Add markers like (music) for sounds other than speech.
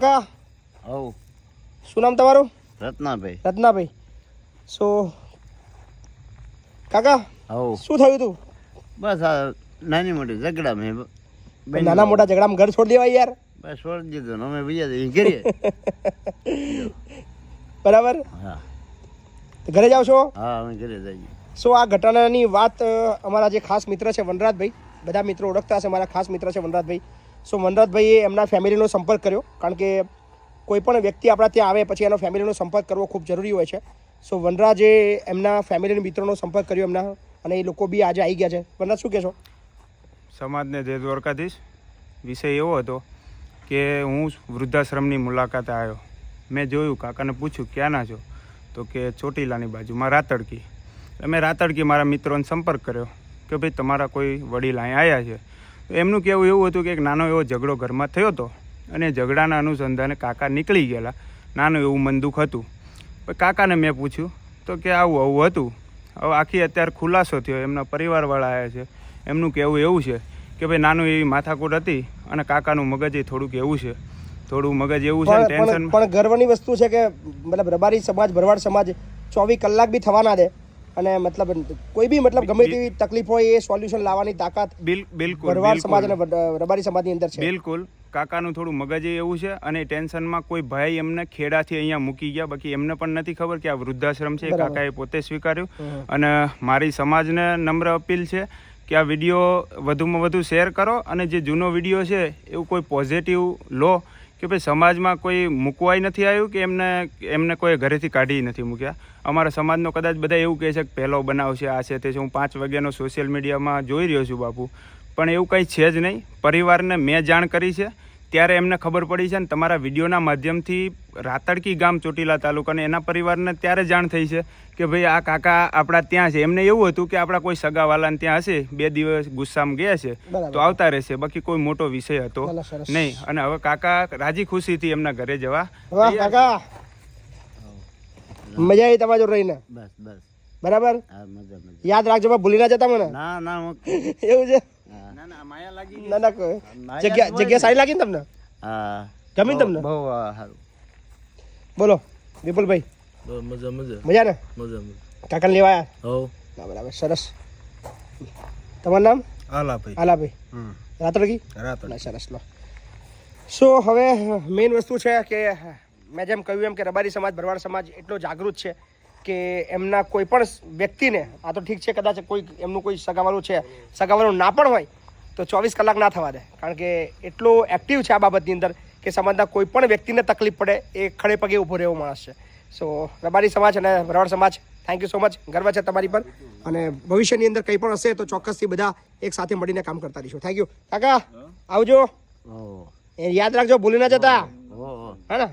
કાકા? હવ શું નામ તમારું? રત્નાભાઈ. રત્નાભાઈ. સો કાકા હવ શું થયું તું? બસ આ નાની મોટી ઝઘડા મેં નાના મોટા ઝઘડામાં ઘર છોડી દેવાય યાર. બસ છોડી દીધું ને અમે બીજા દેવી કરીએ (laughs) બરાબર? હા. ઘરે જાવ છો હા અમે ઘરે જઈએ સો આ ઘટનાની વાત અમારા જે ખાસ મિત્ર છે વનરાજભાઈ બધા મિત્રો ઓળખતા હશે મારા ખાસ મિત્ર છે વનરાજભાઈ. સો વનરાજભાઈએ એમના ફેમિલીનો સંપર્ક કર્યો, કારણ કે કોઈ પણ વ્યક્તિ આપણા ત્યાં આવે પછી એનો ફેમિલીનો સંપર્ક કરવો ખૂબ જરૂરી હોય છે. સો વનરાજે એમના ફેમિલીના મિત્રોનો સંપર્ક કર્યો એમના, અને એ લોકો બી આજે આવી ગયા છે. વનરાજ, શું કહેશો? સમાજને જય દ્વારકાધીશ. વિષય એવો હતો કે હું વૃદ્ધાશ્રમની મુલાકાતે આવ્યો. મેં જોયું, કાકાને પૂછ્યું, ક્યાંના છો? તો કે, ચોટીલાની બાજુમાં રાતડકી. મેં રાતડકી મારા મિત્રોને સંપર્ક કર્યો કે, ભાઈ, તમારા કોઈ વડીલ અહીં આવ્યા છે? એમનું કહેવું એવું હતું કે એક નાનો એવો ઝઘડો ઘરમાં થયો હતો અને ઝઘડાના અનુસંધાને કાકા નીકળી ગયેલા. નાનું એવું મન દુઃખ હતું કાકાને મેં પૂછ્યું તો કે આવું આવું હતું? હવે આખી અત્યારે ખુલાસો થયો. એમના પરિવારવાળા આવ્યા છે. એમનું કહેવું એવું છે કે ભાઈ નાનું એવી માથાકૂટ હતી અને કાકાનું મગજ એ થોડુંક એવું છે. થોડું મગજ એવું છે ટેન્શન પણ ગર્વની વસ્તુ છે કે મતલબ રબારી સમાજ ભરવાડ સમાજ ચોવીસ કલાક બી થવાના છે દે. અને મતલબ કોઈ બી મતલબ ગમે તેવી તકલીફ હોય એ સોલ્યુશન લાવવાની તાકાત બિલ બિલકુલ ભરવાડ સમાજ અને રબારી સમાજની અંદર છે. બિલકુલ. કાકાનું થોડું મગજ એવું છે અને ટેન્શનમાં કોઈ ભાઈ એમને ખેડાથી અહીંયા મૂકી ગયા. બાકી એમને પણ નથી ખબર કે આ વૃદ્ધાશ્રમ છે કાકાએ પોતે સ્વીકાર્યું. અને મારી સમાજને નમ્ર અપીલ છે કે આ વીડિયો વધુમાં વધુ શેર કરો અને જે જૂનો વીડિયો છે એવું કોઈ પોઝિટિવ લો કે ભાઈ સમાજમાં કોઈ મૂકવાય નથી આવ્યું કે એમને એમને કોઈ ઘરેથી કાઢી નથી મૂક્યા? અમારા સમાજનો કદાચ બધા એવું કહે છે કે પહેલો બનાવ છે, આ છે તે છે. હું પાંચ વાગ્યાનો સોશિયલ મીડિયામાં જોઈ રહ્યો છું બાપુ. પણ એવું કંઈ છે જ નહીં. પરિવારને મેં જાણ કરી છે. ત્યારે એમને ખબર પડી છે ને તમારા વિડીયોના માધ્યમથી રાતડકી ગામ ચોટીલા તાલુકાને એના પરિવારને ત્યારે જાણ થઈ છે કે ભાઈ આ કાકા આપણા ત્યાં છે. એમને એવું હતું કે આપણા કોઈ સગાવાલાને ત્યાં હશે બે દિવસ ગુસ્સામાં ગયા છે તો આવતા રહેશે. બાકી કોઈ મોટો વિષય હતો. નહીં. અને હવે કાકા રાજી ખુશીથી એમના ઘરે જવા. કાકા. મજા આવી તમારા જોડે રહીને? બસ બસ. બરાબર? હા મજા મજા. યાદ રાખજો ભૂલી ના જતા મને. ના ના (laughs) એવું છે. ના ના માયા લાગી ના ના કોઈ. જગ્યા જગ્યા સારી લાગી ને તમને? હા. ગમી તમને? બહુ સારું. બોલો વિપુલભાઈ. મજા મજા. મજા ને? મજા મજા. કાકા લેવા આવ્યા હો ના બરાબર સરસ. તમારું નામ? આલાભાઈ. આલાભાઈ. હમ. રાતડકી રાત ના સરસ લો. સો હવે મેઇન વસ્તુ છે કે મેં જેમ કહ્યું એમ કે રબારી સમાજ ભરવાડ સમાજ એટલો જાગૃત છે કે એમના કોઈ પણ વ્યક્તિને આ તો ઠીક છે કદાચ કોઈ એમનું કોઈ સગાવાળું છે સગાવાળું ના પણ હોય તો ચોવીસ કલાક ના થવા દે. કારણ કે એટલો એક્ટિવ છે આ બાબતની અંદર કે સમાજના કોઈ પણ વ્યક્તિને તકલીફ પડે એ ખડે પગે ઊભો રહેવો માણસ છે. સો રબારી સમાજ અને રવાડ સમાજ થેન્ક યુ સો મચ ગર્વ છે તમારી પર. અને ભવિષ્યની અંદર કંઈ પણ હશે તો ચોક્કસથી બધા એક સાથે મળીને કામ કરતા રહીશું. થેન્ક યુ કાકા આવજો. એ યાદ રાખજો ભૂલી ના જતા. હા ને?